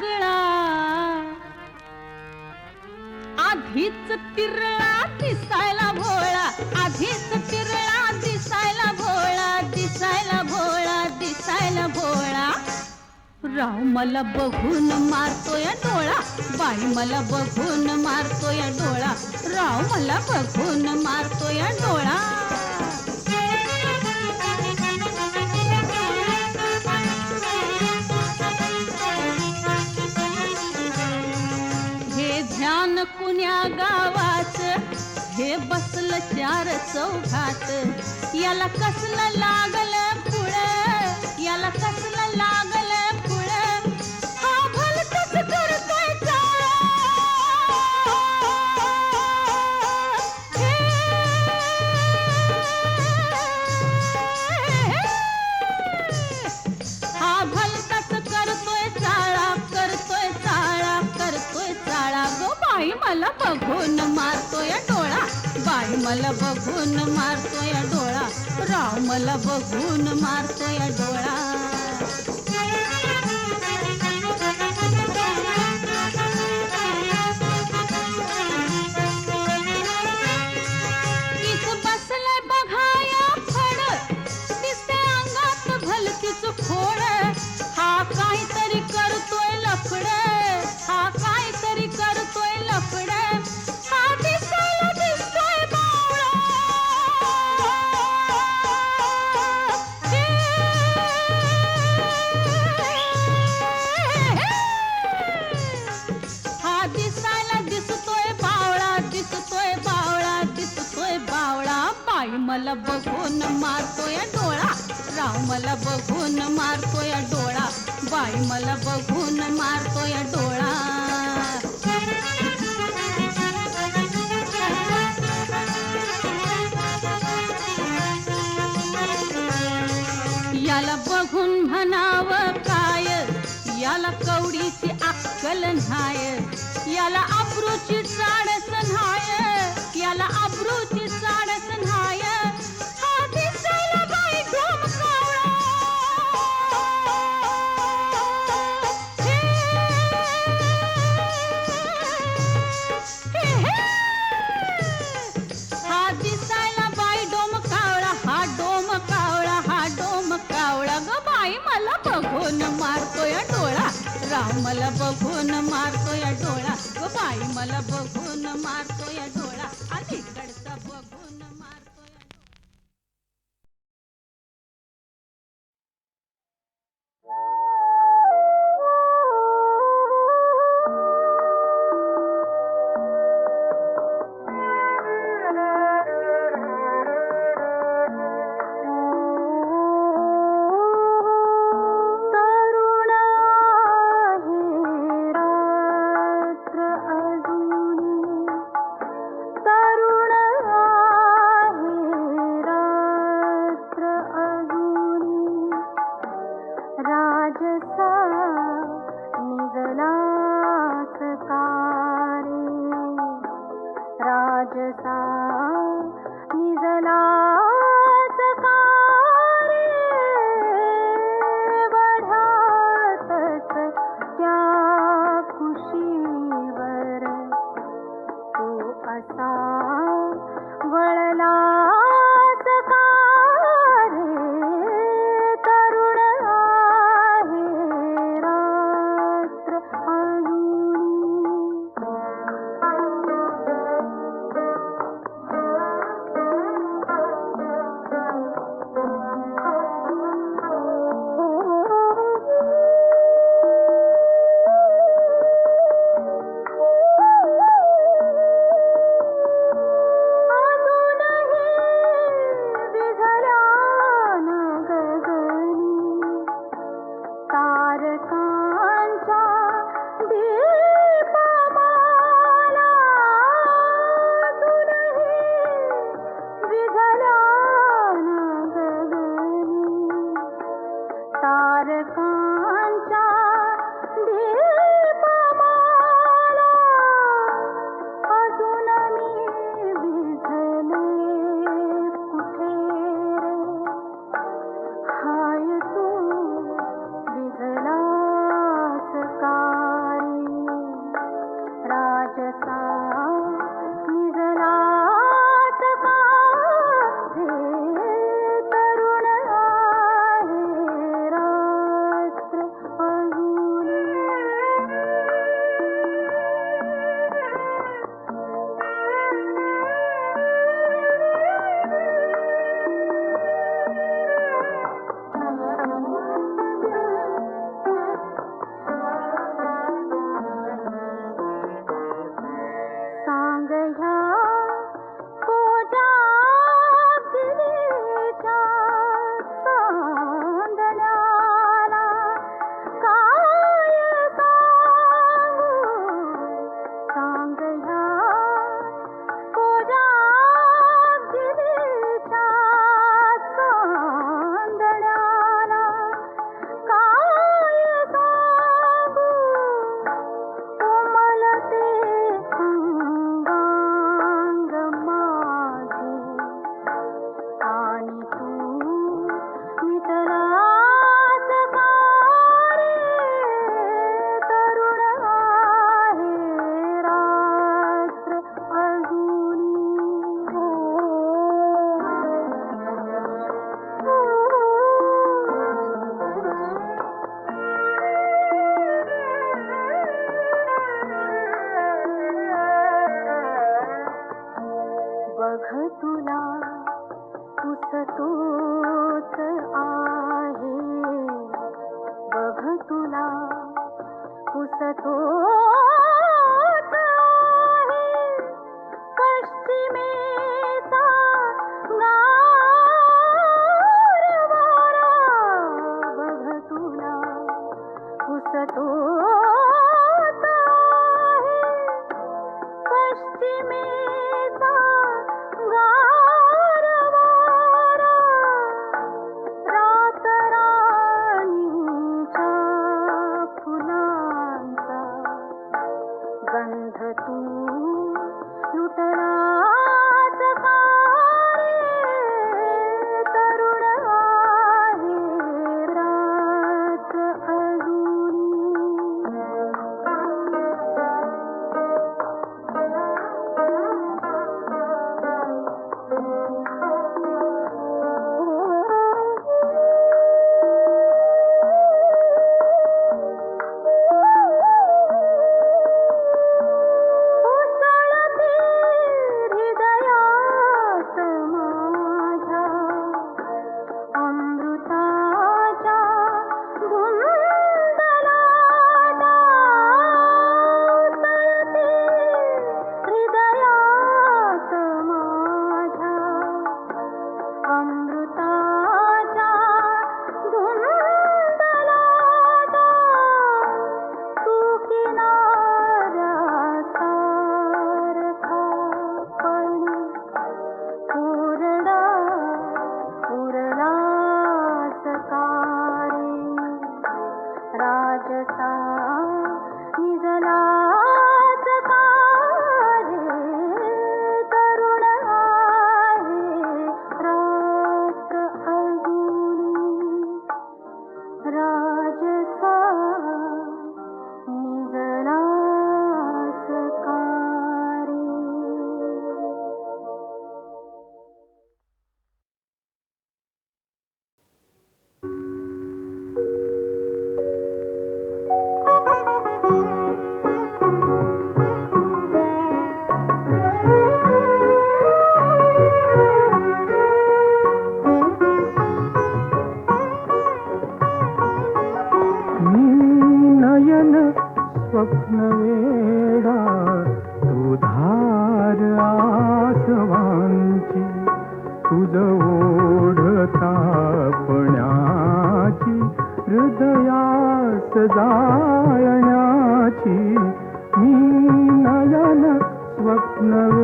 सगळा आधीच तिरळा दिसायला भोळा आधीच तिरळा दिसायला भोळा दिसायला भोळा दिसायला भोळा. राव मला बघून मारतोय डोळा बाई मला बघून मारतोय डोळा राव मला बघून मारतोय डोळा. ध्यान कुण्या गावात? हे बसल चार चौघात. याला कसलं लागलं पुढ? याला कसलं लागलं मला बघून मारतोय डोळा. बाई मला बघून मारतोय डोळा. राव मला बघून मारतोय डोळा. बाई मला बघून मारतोय डोळा. राव मला बघून मारतोय डोळा. बाई मला बघून मारतोय डोळा. याला बघून म्हणावं काय? याला कवडीची अक्कल न्हाय याला अब्रूची चाडच न्हाय याला अब्रूची मला बघून मारतोय डोळा. बाई मला बघून मारतोय डोळा. अलीकडचा बघून मारतो. राजसा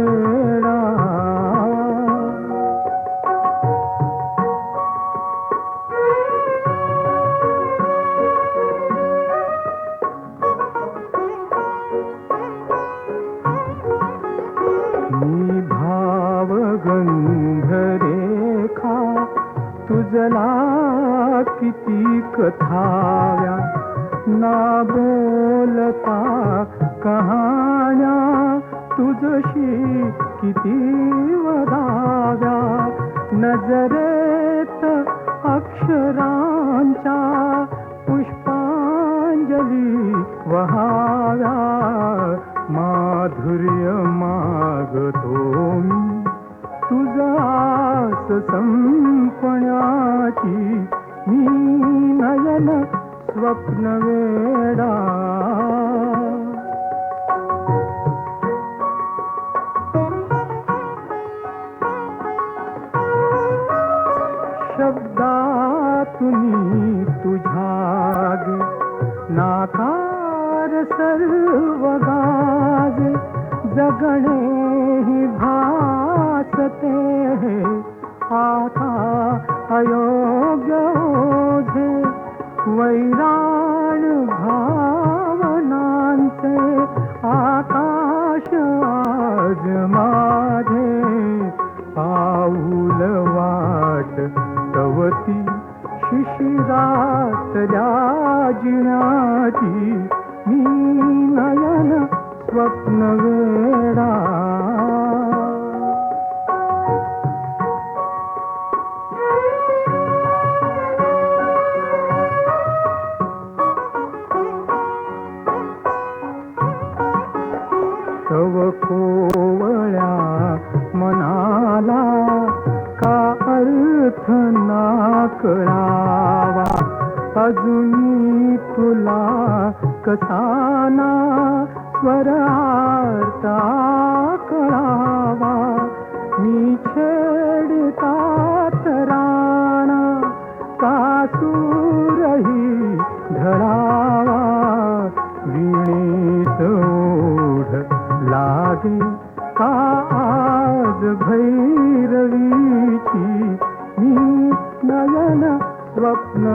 वेडा मी भावगंध रेखा तुझला किती कथाव्या. ना बोलता कहाण्या तुझशी किती वदाव्या नजरेत अक्षरांच्या पुष्पांजली वहाव्या. माधुर्य मागतो मी तुझास संपण्याची मी नयन स्वप्न மகளே. स्वप्न वेडा तव कोवळ्या मनाला का अर्थ ना कळावा अजूनही तुला कसाना नयन स्वप्न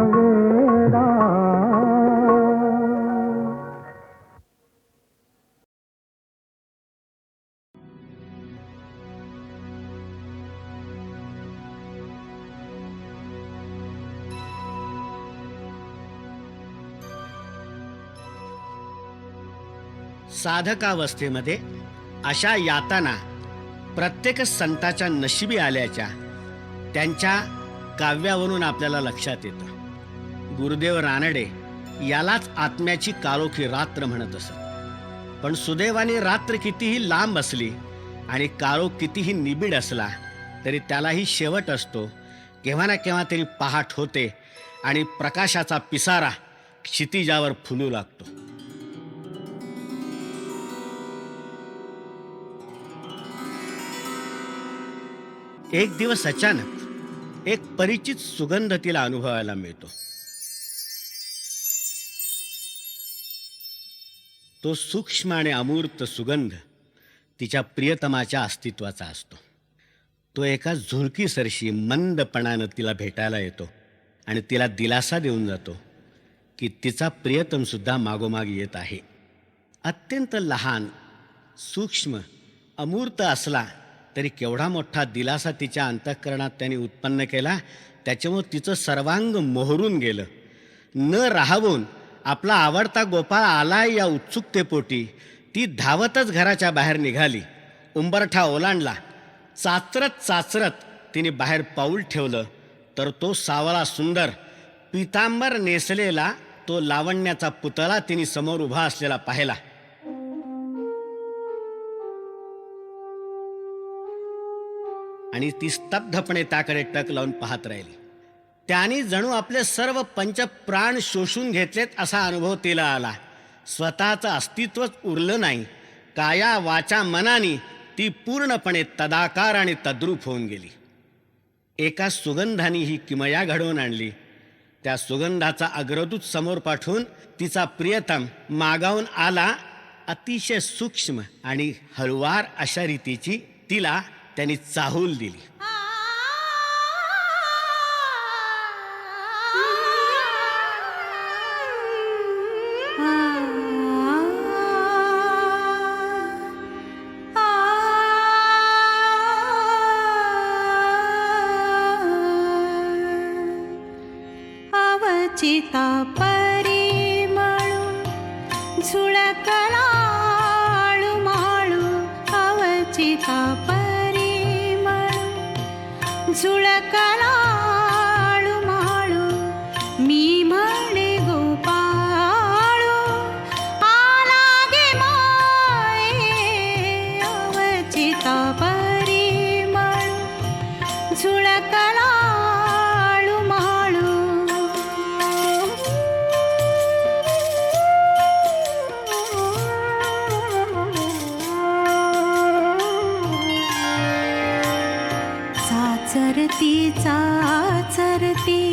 साधकावस्थेमध्ये अशा यातना प्रत्येक संताच्या नशिबी आल्याच्या त्यांच्या काव्यावरून आपल्याला लक्षात येतं. गुरुदेव रानडे यालाच आत्म्याची काळोखी रात्र म्हणत असत. पण सुदैवाने रात्र कितीही लांब असली आणि काळोख कितीही निबिड असला तरी त्यालाही शेवट असतो. केव्हा ना केव्हा तरी पहाट होते आणि प्रकाशाचा पिसारा क्षितिजावर फुलू लागतो. एक दिवस अचानक एक परिचित सुगंध तिला अनुभवायला मिळतो. तो सूक्ष्म आणि अमूर्त सुगंध तिच्या प्रियतमाच्या अस्तित्वाचा असतो. तो एका झुरकीसरशी मंदपणानं तिला भेटायला येतो आणि तिला दिलासा देऊन जातो की तिचा प्रियतम सुद्धा मागोमाग येत आहे. अत्यंत लहान सूक्ष्म अमूर्त असला तरी केवढा मोठा दिलासा तिच्या अंतःकरणात त्यांनी उत्पन्न केला त्याच्यामुळं तिचं सर्वांग मोहरून गेलं. न राहवून आपला आवडता गोपाळ आला या उत्सुकतेपोटी. ती धावतच घराच्या बाहेर निघाली. उंबरठा ओलांडला. चाचरत चाचरत तिने बाहेर पाऊल ठेवलं. तर तो सावळा सुंदर पितांबर नेसलेला तो लावण्याचा पुतळा तिने समोर उभा असलेला पाहिला. आणि ती स्तब्धपणे त्याकडे टक लावून पाहत राहिली. त्याने जणू आपले सर्व पंच प्राण शोषून घेतलेत असा अनुभव तिला आला. स्वतःचं अस्तित्वच उरलं नाही. काया वाचा मनाने ती पूर्णपणे तदाकार आणि तद्रूप होऊन गेली. एका सुगंधाने ही किमया घडवून आणली. त्या सुगंधाचा अग्रदूत समोर पाठवून तिचा प्रियतम मागावून आला. अतिशय सूक्ष्म आणि हळुवार अशा रीतीची तिला त्यांनी चाहूल दिली. आरतीचा चरती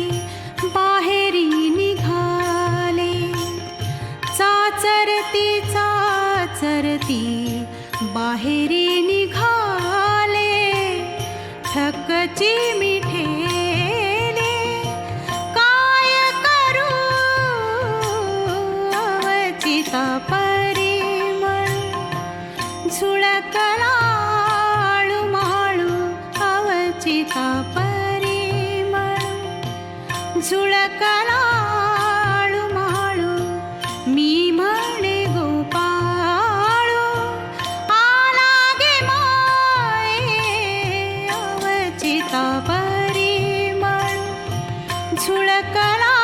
வேளா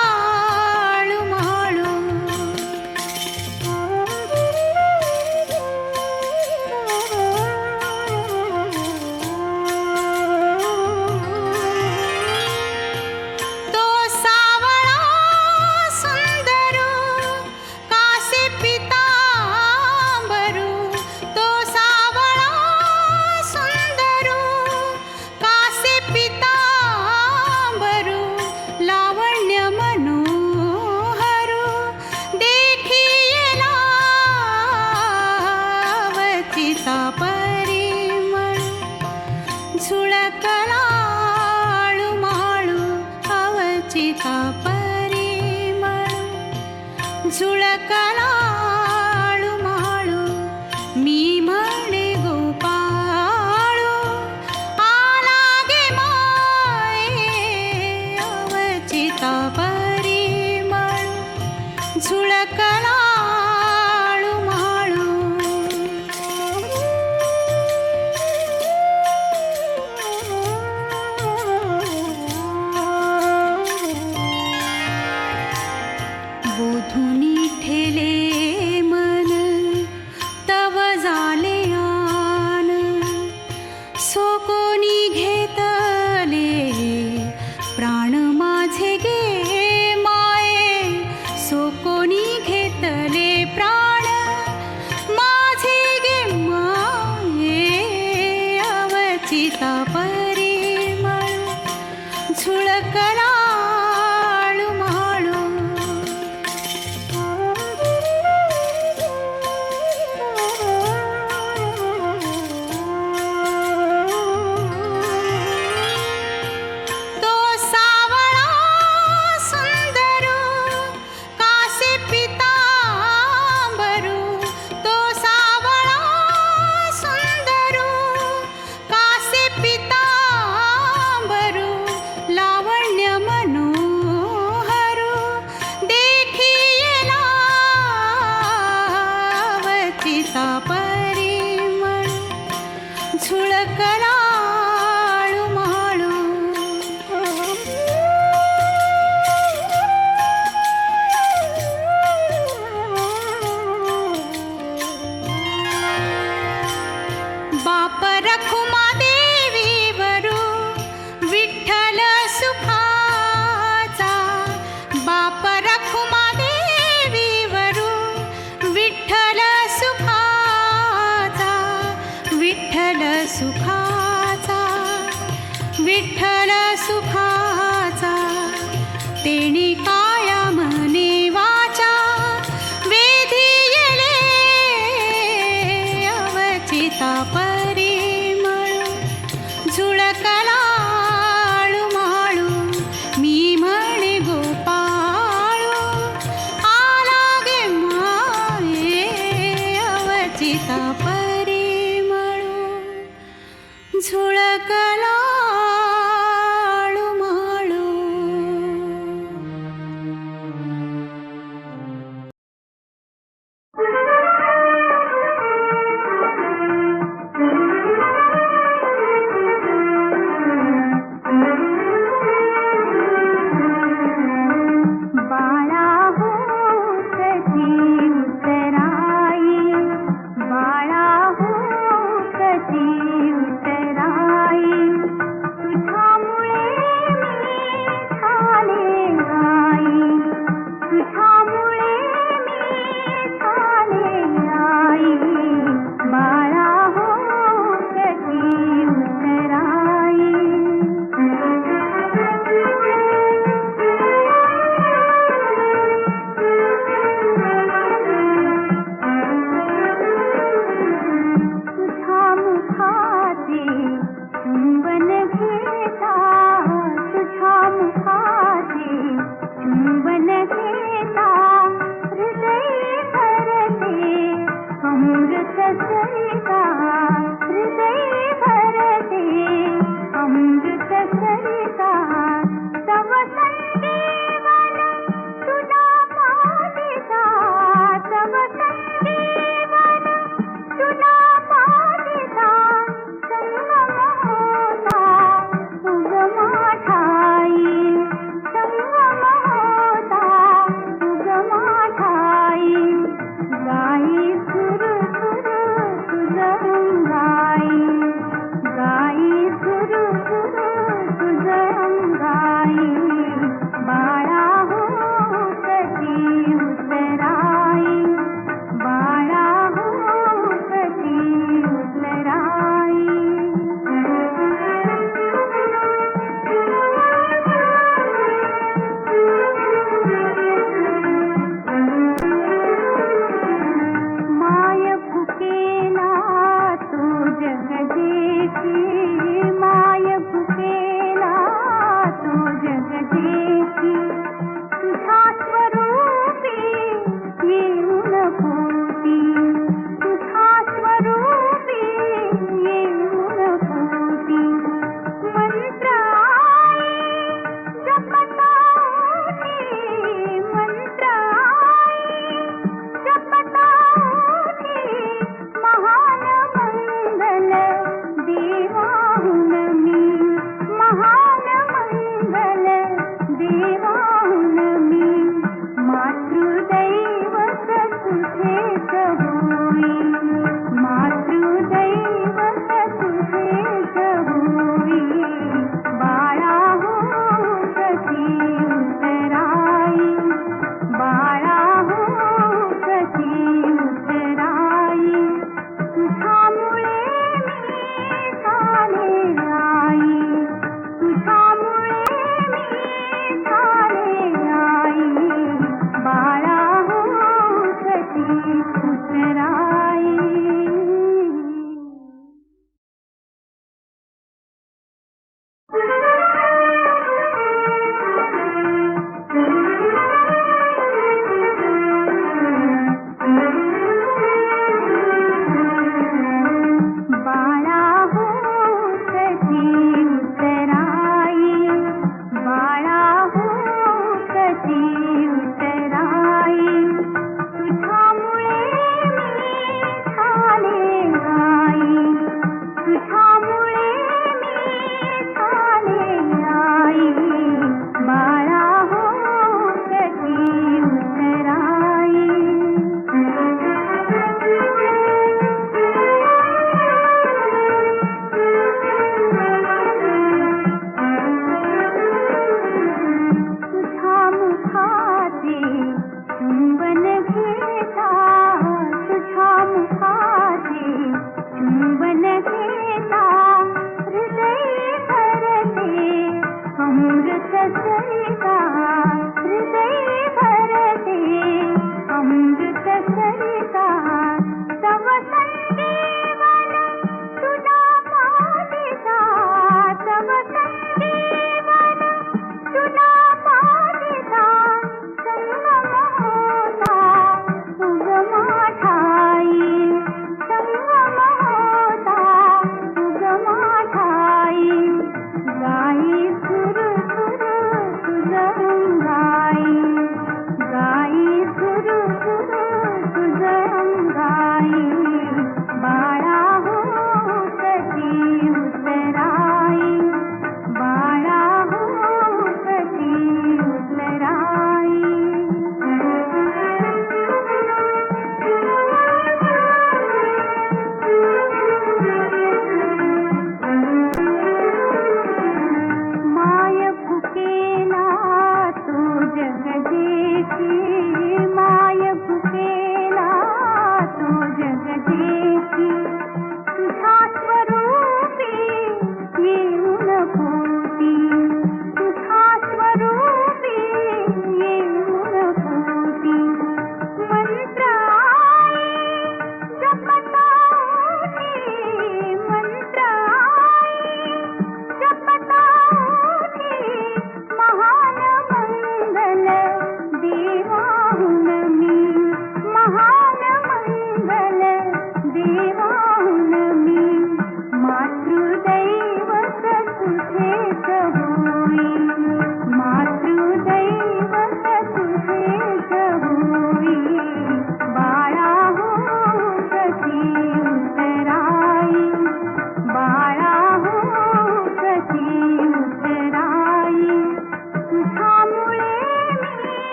झुळकलाळू রাখো